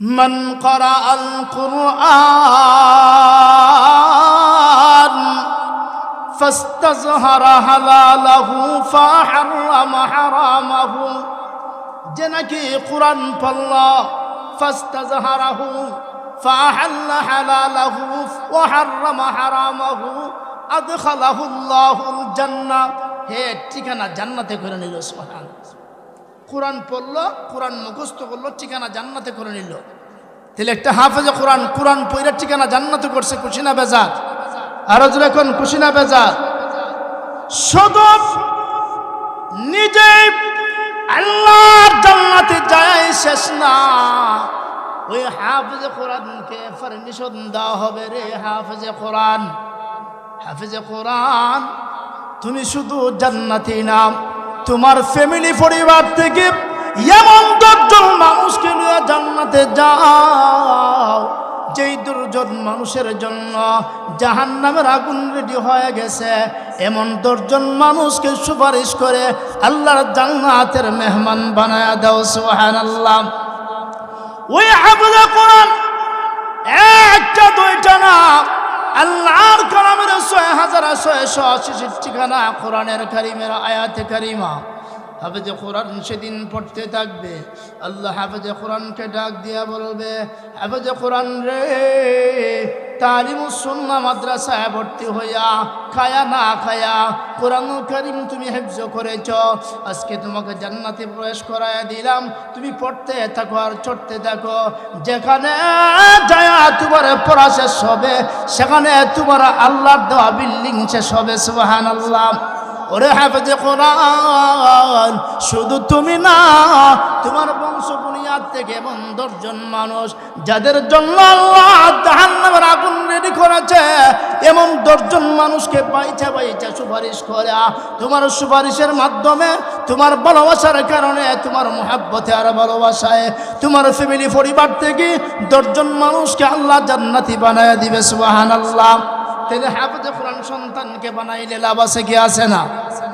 من قرأ القرآن فاستظهر حلاله فحرم حرامه যে নাকি কোরআন পড়ল ফাস্তাজহারাহু فأحل حلاله وحرم حرامه أدخله الله الجنة হে ঠিকানা জান্নাতে করে নিল সুবহান কোরআন পড়ল, কোরআন মুখস্থ করল, ঠিকানা জান্নাতে করে নিল। তাহলে একটা হাফেজে কোরআন কোরআন পইরা ঠিকানা জান্নাতে করছে খুশি না বেজার আরও জোরে এখন খুশি না বেজার শুধু নিজে আল্লাহর জান্নাতে যায় শেষ না। ওই হাফেজে কোরআনকে পারমিশন দেওয়া হবে রে হাফেজে কোরআন। হাফেজে কোরআন, তুমি শুধু জান্নাতি নাম। তোমার ফ্যামিলি পরিবার থেকে এমন দশজন মানুষকে নিয়ে জান্নাতে যাও। যেই দুর্জন মানুষের জন্য জাহান নামের আগুন রেডি হয়ে গেছে, এমন দশজন মানুষকে সুপারিশ করে আল্লাহর জান্নাতের মেহমান বানায় দাও সোহান আল্লাহ ওই হাফেজে কোরআন একটা, দুইটা না আল্লাহর কালামের ছয় হাজার ছয়শো আশি ঠিকানা কোরআনের কারিমের আয়াতে কারিমা। হাফেজে কোরআন সেদিন পড়তে থাকবে। আল্লাহ হাফেজে কোরআনকে ডাক দিয়া বলবে, হাফেজে কোরআন রে তালিমুসন্না মাদ্রাসায় ভর্তি হইয়া, খায়া না খায়া কোরআন করিম তুমি হেফজ করেছ। আজকে তোমাকে জান্নাতে প্রবেশ করায় দিলাম। তুমি পড়তে থাকো আর চড়তে থাকো। যেখানে যায়া তোমার পড়া শেষ হবে, সেখানে তোমার আল্লাহর দেওয়া বিল্ডিং শেষ হবে সুবাহান আল্লাহ ওরে হাফেজে কোরআন, শুধু তুমি না, তোমার বংশ বুনিয়াদ থেকে এমন দশজন মানুষ, যাদের জন্য আল্লাহ জাহান্নামের আগুন রেডি করেছে, এমন দশজন মানুষকে পাইছে বাইচা সুপারিশ করে। তোমার সুপারিশের মাধ্যমে, তোমার ভালোবাসার কারণে, তোমার মহাব্বতে আর ভালোবাসায়, তোমার ফ্যামিলি পরিবার থেকে দশজন মানুষকে আল্লাহ জান্নাতি বানায় দিবে সুবাহান আল্লাহ তাহলে হাফেজে কোরআন সন্তানকে বানাইলে লাভ আছে কি আছে না?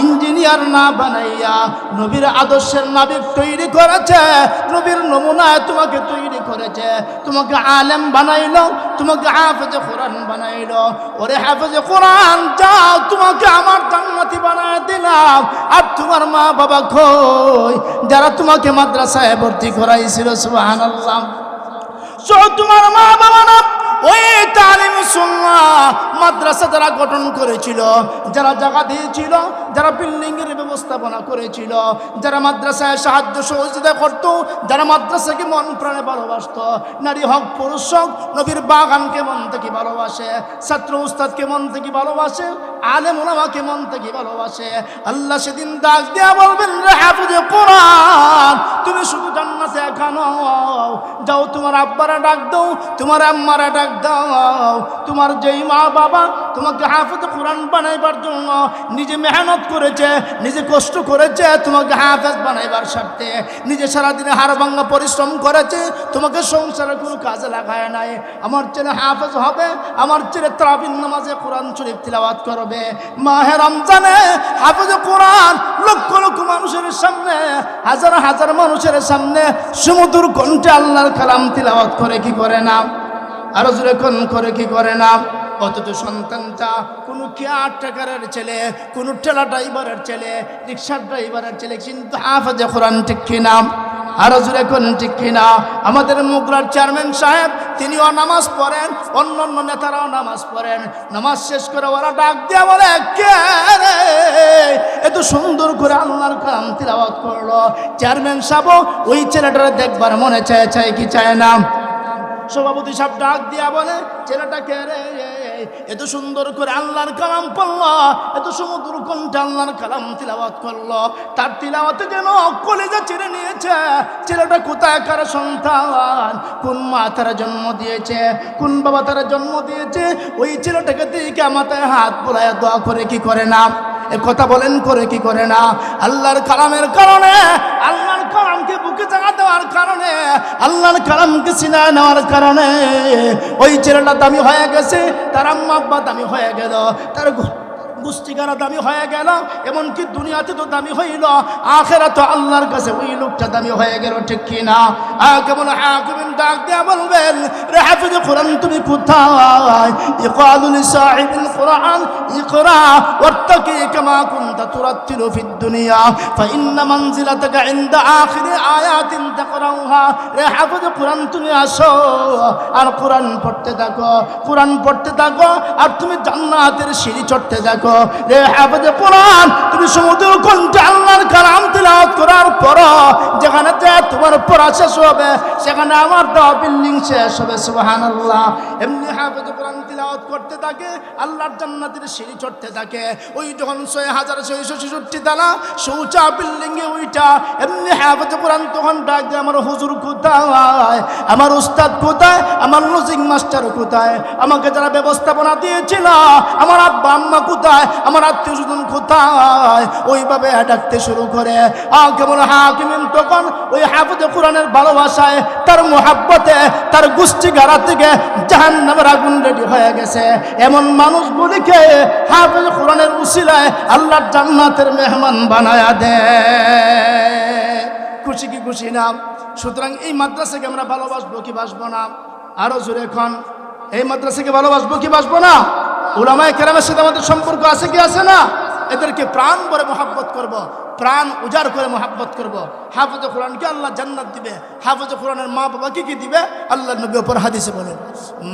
ইঞ্জিনিয়ার না বানাইয়া নবীর আদর্শের নাবিক তৈরি করেছে, নবীর নমুনায় তোমাকে তৈরি করেছে। তোমাকে আলেম বানাইলো, তোমাকে হাফেজে কোরআন বানাইলো। ওরে হাফেজে কোরআন, যাও, তোমাকে আমার জান্নাতি বানায় দিলাম। আর তোমার মা বাবা খই যারা তোমাকে মাদ্রাসায় ভর্তি করাইছিল, সুবহানাল্লাহ। সো তোমার মা বাবা না ওই তালিম মাদ্রাসা যারা গঠন করেছিল, যারা জায়গা দিয়েছিল, যারা বিল্ডিং এর ব্যবস্থাপনা করেছিল, যারা মাদ্রাসায় সাহায্য সহযোগিতা করত, যারা মাদ্রাসাকে মন প্রাণে ভালোবাসত, নারী হক, পুরুষ হোক, নবীর বাগানকে মন থেকে ভালোবাসে, ছাত্র উস্তাদকে মন থেকে ভালোবাসে, আলেম ওলামাকে মন থেকে ভালোবাসে। আল্লাহ সেদিন ডাক দেয়া বলবেন, রে হাফিজে কোরআন, তুমি শুধু জান্নাতে এখানো যাও তোমার আব্বারা ডাক দাও, তোমার আম্মারা ডাক দাও। তোমার যেই মা বাবা তোমাকে হাফেজ কোরআন বানাইবার জন্য নিজে মেহনত করেছে, নিজে কষ্ট করেছে, তোমাকে হাফেজ বানাইবার স্বার্থে, নিজে সারাদিনে হাড় ভাঙ্গা পরিশ্রম করেছে, তোমাকে সংসারে কোনো কাজে লাগায় নাই। আমার ছেলে হাফেজ হবে, আমার ছেলে ত্রাবিন নামাজে কোরআন শরীফ তিলাওয়াত করবে। মাহে রমজানে হাফেজ কোরআন লক্ষ লক্ষ মানুষের সামনে, হাজার হাজার মানুষের সামনে সমুদ্র কণ্ঠে আল্লাহর কালাম তিলাওয়াত করে কি করে না? আরও জোরে কোন করে কি করে না? অথচ সন্তানটা কোনো কেয়ার টেকারের ছেলে, কোনো ঠেলা ড্রাইভারের ছেলে রিক্সার ড্রাইভারের ছেলে কিন্তু হাফেজে কোরআন ঠিক কিনা? আরও জোরে কোন ঠিক কিনা? আমাদের মুগরার চেয়ারম্যান সাহেব, তিনিও নামাজ পড়েন অন্য অন্য নেতারাও নামাজ পড়েন। নামাজ শেষ করে ওরা ডাক দিয়ে বলে, কে রে? এত সুন্দর করে আল্লাহর কালাম তিলাওয়াত করল। চেয়ারম্যান সাহেব ওই ছেলেটারে দেখবার মনে চায় চায় কি চায় না? সভাপতি সাহেব ডাক দিয়া বলে, ছেলেটা কে রে? এত সুন্দর করে আল্লাহর কালাম পড়ল, এত সমুদ্র কণ্ঠে আল্লাহর কালাম তিলাওয়াত করল? তার তিলাওয়াতে যেন কলেজা চিরে নিয়েছে। ছেলেটা কোথায়? কার সন্তান? কোন মা তারা জন্ম দিয়েছে? কোন বাবা তারা জন্ম দিয়েছে? ওই ছেলেটাকে দিকে মাথায় হাত বোলায় দোয়া করে কি করে না? এ কথা বলেন করে কি করে না? আল্লাহর কালামের কারণে, আল্লাহর কালামকে বুকে জায়গা দেওয়ার কারণে আল্লাহর কালামকে সিনা নেওয়ার কারণে ওই ছেলেটা দামি হয়ে গেছে, তার আম্মা আব্বা দামি হয়ে গেল, তার গো- গোষ্ঠীকারা দামি হয়ে গেল এমনকি দুনিয়াতে তো দামি হইল আখেরা তো আল্লাহর কাছে ওই লোকটা দামি হয়ে গেল ঠিক কি না? আহ, কেমন হাকিমিন ডাক দেয়া বলবেন রে হাফিজ কোরআন তুমি কোথায়? ইকালুল সাহিবুল কোরআন ইকরা ওয়াত্তাকি কামা কুনতা তুরাত্তিলু ফিদ দুনিয়া ফাইন্না মানজিলাতাকা ইনদা আখিরি আয়াতিন তাকরাউহা। রে হাফিজ কোরআন তুমি আসো আর কোরআন পড়তে থাকো কোরআন পড়তে থাকো আর তুমি জান্নাতের সিঁড়ি চড়তে থাকো। রে হাফেজে কোরআন, তুমি সমুদ্র কণ্ঠে আল্লাহর কালাম তিলাওয়াত করার পর যেখানে যে তোমার পড়া শেষ হবে, সেখানে আমার দেওয়া বিল্ডিং শেষ হবে, সুবহানাল্লাহ। এমনি হাফেজে কোরআন তিলাওয়াত করতে থাকে, আল্লাহর জান্নাতের সিঁড়ি চড়তে থাকে। ওই যখন ছয় হাজার ছয়শো ছেষট্টি তালা সৌচা বিল্ডিংয়ে ওইটা, এমনি হাফেজে কোরআন তখন ডাক দেয়, আমার হুজুর কোথায়? আমার উস্তাদ কোথায়? আমার লজিং মাস্টার কোথায়? আমাকে যারা ব্যবস্থাপনা দিয়েছিল, আমার আব্বা আম্মা কোথায়? আমার আত্মীয় স্বজন কোথায়? ওইভাবে ডাকতে শুরু করে। আ কেমন হাকিমিন তখন ওই হাফেজে কোরআনের ভালোবাসায়, তার মোহাব্বতে, তার গোষ্ঠী গাড়া থেকে জাহান নামের আগুন রেডি হয়ে গেছে। এমন মানুষগুলিকে হাফেজ কোরআনের উসিলায় আল্লাহর জান্নাতের মেহমান বানায়া দে। খুশি কি খুশি না? সুতরাং এই মাদ্রাসাকে আমরা ভালোবাসবো কি বাসবো না? আরও জোরে এখন, এই মাদ্রাসাকে ভালোবাসবো কি বাসবো না? ওলামায় কেরামের সাথে আমাদের সম্পর্ক আছে কি আছে না এদেরকে প্রাণ করে মোহাব্বত করব। প্রাণ উজাড় করে মোহাব্বত করব। হাফজে কোরআনকে আল্লাহ জান্নাত দিবে হাফজে কোরআনের মা বাবা কি দিবে আল্লাহ নবী ওপর হাদিসে বলেন,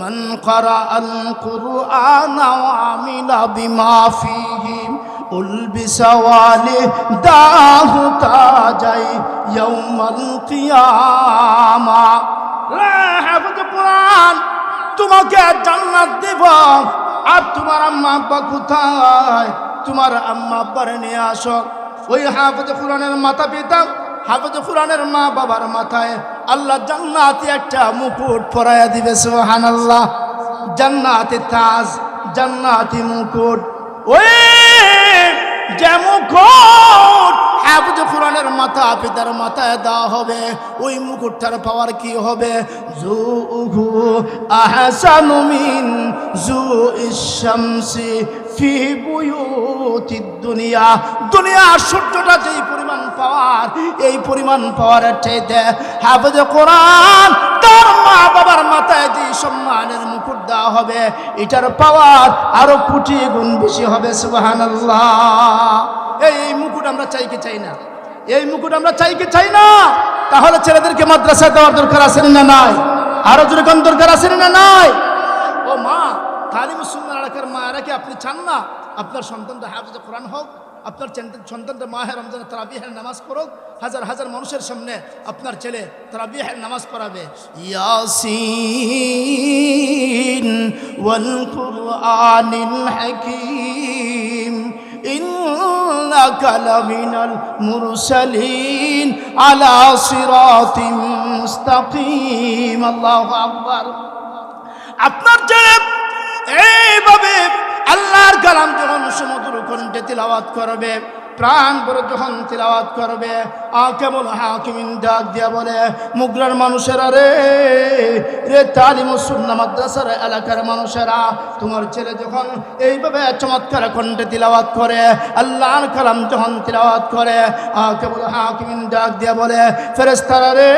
মান করা আল কুরআনা আমিলা বিমা ফিহি উলবিসাওয়ালে দাহ কাজাই ইয়াউমাল কিয়ামা লা হাফজে কোরআন, তোমাকে জান্নাত দেব আর তোমার আম্মা আব্বা কোথায়? তোমার আম্মা আব্বার নিয়ে আসো। ওই হাফেজ কোরআনের মাতা পিতা, হাফেজ কোরআনের মা বাবার মাথায় আল্লাহ জান্নাতি একটা মুকুট পরাইয়া দিবে, সুবহানাল্লাহ। জান্নাতি তাজ, জান্নাতি মুকুট। ওই যে মুকুট হাফিজ কোরআনের মাথা পিতার মাথায় দেওয়া হবে, ওই মুকুটটার পাওয়ার কি হবে? জু উহু আহসানু মিন জু ইশামসি ফি বুয়ুতিদ দুনিয়া। দুনিয়ার সূর্যটা যেই পরিমাণ পাওয়ার, এই পরিমাণ পাওয়ারের চাইতে হাফিজ কোরআন তার মা বাবার মাথায় যে সম্মানের মুকুট দেওয়া হবে, এটার পাওয়ার আরও কোটি গুণ বেশি হবে, সুবহানাল্লাহ। এই আমরা চাই কি চাই না? এই মুকুট আমরা চাই কি চাই না? তাহলে ছেলেদেরকে মাদ্রাসায় দেওয়ার দরকার আছে না নাই? আরও যেরকম দরকার আছে না নাই? ও মা তালিম সুন্নাহ এলাকার মায়েরা কি আপনি চান না? আপনার সন্তানটা হাফিজ কোরআন হোক, আপনার সন্তানটা মাহে রমজান তারাবিহের নামাজ পড়ুক, হাজার হাজার মানুষের সামনে আপনার ছেলে তারাবিহের নামাজ পড়াবে। ইয়াসিন ওয়াল কুরআনিল হাকীম إنك لمن المرسلين على صراط مستقيم الله أكبر আপনার ছেলে এইভাবে আল্লাহর কালাম যখন সমুদ্র কণ্ঠে তিলাওয়াত করবে প্রাণ ভরে যখন তিলাওয়াত করবে আ কেমন হাকিমিন ডাক দিয়া বলে, মুগরার মানুষেরা রে রে তালিম সুন্না মাদ্রাসার এলাকার মানুষেরা, তোমার ছেলে যখন এইভাবে চমৎকার কণ্ঠে তিলাওয়াত করে, আল্লাহর কালাম যখন তিলাওয়াত করে আ কেবল হাকিমিন ডাক দিয়া বলে ফেরেস্তারা রে,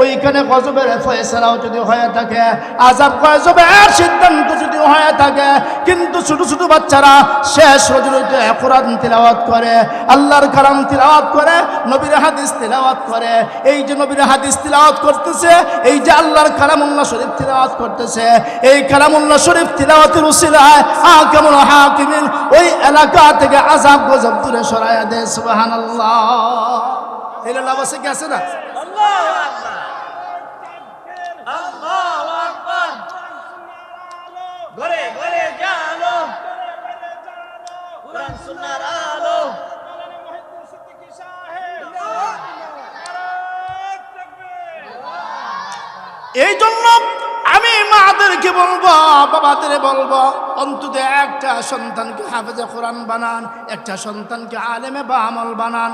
ওইখানে গজবের ফয়সালাও যদি হয়ে থাকে আজাব গজবের সিদ্ধান্ত যদি হয়ে থাকে, কিন্তু ছোট ছোট বাচ্চারা শেষ রজনীতে কোরআন তিলাওয়াত করে, আল্লাহর কালাম তিলাওয়াত করে নবীর হাদিস তিলাওয়াত করে। এই যে নবীর হাদিস তিলাওয়াত করতেছে, এই যে আল্লাহর কালামুল্লাহ শরীফ তিলাওয়াত করতেছে, এই কালামুল্লাহ শরীফ তিলাওয়াতের উসিলায় আ কেমন হাকিমিন ওই এলাকা থেকে আজাব গজব দূরে সরাইয়া দেয়, সুবহানাল্লাহ। এই লাভ আছে না? ঘরে ঘরে জালো কোরআন সুন্নাহর আলো। এই জন্য আমি মাদেরকে বলব, বাবাদের বলব, অন্তত একটা সন্তানকে হাফেজে কোরআন বানান, একটা সন্তানকে আলেমে বা আমল বানান,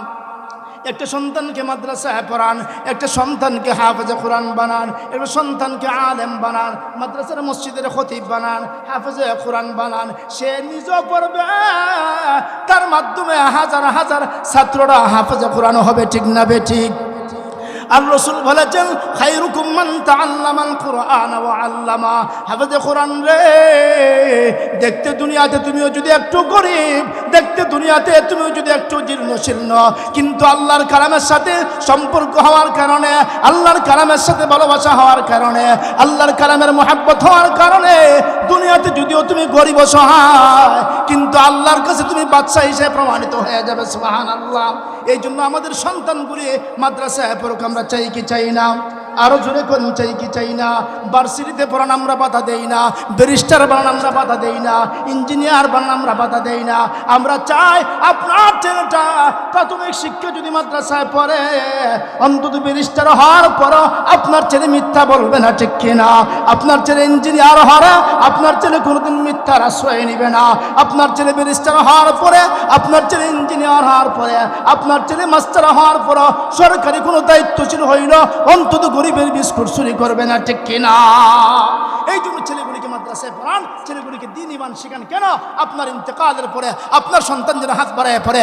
একটা সন্তানকে মাদ্রাসায় পড়ান, একটা সন্তানকে হাফেজে কোরআন বানান, একটা সন্তানকে আলেম বানান, মাদ্রাসার মসজিদের খতিব বানান, হাফেজে কোরআন বানান, সে নিজেও পড়বে। মাধ্যমে হাজার হাজার ছাত্ররা হাফেজে কোরআন হবে, ঠিক না বে ঠিক? আর রসুল বলেছেন খাইরুকুম মান আল্লামা। হাফেজে কোরআন রে, দেখতে দুনিয়াতে তুমিও যদি একটু গরিব, দেখতে দুনিয়াতে তুমিও যদি একটু জীর্ণশীর্ণ। কিন্তু আল্লাহর কালামের সাথে সম্পর্ক হওয়ার কারণে, আল্লাহর কালামের সাথে ভালোবাসা হওয়ার কারণে, আল্লাহর কালামের মহাব্বত হওয়ার কারণে দুনিয়াতে যদিও তুমি গরিব সহায়, কিন্তু আল্লাহর কাছে তুমি বাচ্চা হিসেবে প্রমাণিত হয়ে যাবে সুবাহান আল্লাহ এই জন্য আমাদের সন্তানগুলি মাদ্রাসায় পড়ুক, আমরা চাই কি চাই না? আরও জোরে কোন চাই কি চাই না? ভার্সিটিতে পড়ান, আমরা বাধা দেই না। ব্যারিস্টার বানান, আমরা বাধা দেই না। ইঞ্জিনিয়ার বানান, আমরা বাধা দেই না। আমরা চাই আপনার ছেলেটা প্রাথমিক শিক্ষা যদি মাদ্রাসায় পড়ে, অন্তত ব্যারিস্টার হওয়ার পরও আপনার ছেলে মিথ্যা বলবে না, ঠিক কিনা? আপনার ছেলে ইঞ্জিনিয়ার হওয়ার, আপনার ছেলে কোনোদিন মিথ্যার আশ্রয় নিবে না। আপনার ছেলে ব্যারিস্টার হওয়ার পরে, আপনার ছেলে ইঞ্জিনিয়ার হওয়ার পরে, আপনার ছেলে মাস্টার হওয়ার পর সরকারি কোনো দায়িত্বশীল হইল, অন্তত গরিবের বিস্কুট চুরি করবে না, ঠিক কিনা? এই জন্য ছেলেগুলিকে মাদ্রাসায় পড়ান, ছেলেগুলিকে দিন ইমান শিখান। কেন? আপনার ইন্তেকালের পরে, আপনার সন্তান যেন হাত বাড়ায় পড়ে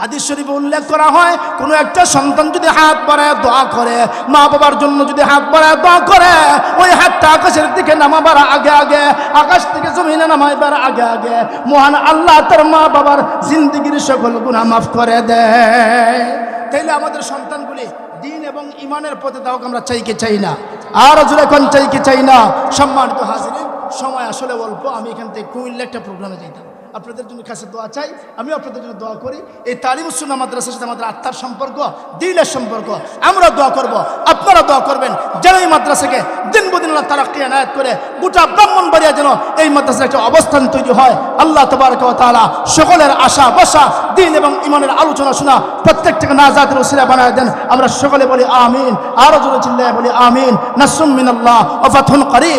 হাদিস শরীফে উল্লেখ করা হয়, কোনো একটা সন্তান যদি হাত বাড়ায় দোয়া করে, মা বাবার জন্য যদি হাত বাড়ায় দোয়া করে, ওই হাতটা আকাশের দিকে নামাবার আগে আগে, আকাশ থেকে জমিনে নামাইবার আগে আগে, মহান আল্লাহ তার মা বাবার জিন্দগির সকল গুণা মাফ করে দেয়। তাইলে আমাদের সন্তানগুলি দিন এবং ইমানের পথে তাও আমরা চাই কি চাই না? আর জোরে কোন চাই কি চাই না? সম্মানিত হাজিরিন, সময় আসলে অল্প, আমি এখান থেকে কুমিল্লা একটা প্রোগ্রামে যাইতাম। আপনাদের জন্য কাছে দোয়া চাই, আমিও আপনাদের জন্য দোয়া করি। এই তালিমুসুন্না মাদ্রাসার সাথে আমাদের আত্মার সম্পর্ক, দিনের সম্পর্ক আমরা দোয়া করব আপনারা দোয়া করবেন, যেন এই মাদ্রাসাকে দিন বদিন আল্লাহ তারাক্কি আনায়াত করে গোটা ব্রাহ্মণবাড়িয়া যেন এই মাদ্রাসার একটা অবস্থান তৈরি হয়। আল্লাহ তবারক তালা সকলের আশা বসা দিন এবং ইমানের আলোচনা শোনা, প্রত্যেকটাকে নাজাতের ওসিলা বানায় দেন। আমরা সকলে বলি আমিন, আরও জোরে চিল্লায় বলি আমিন। নাসরুম মিনাল্লাহ ওয়া ফাতহুন করিব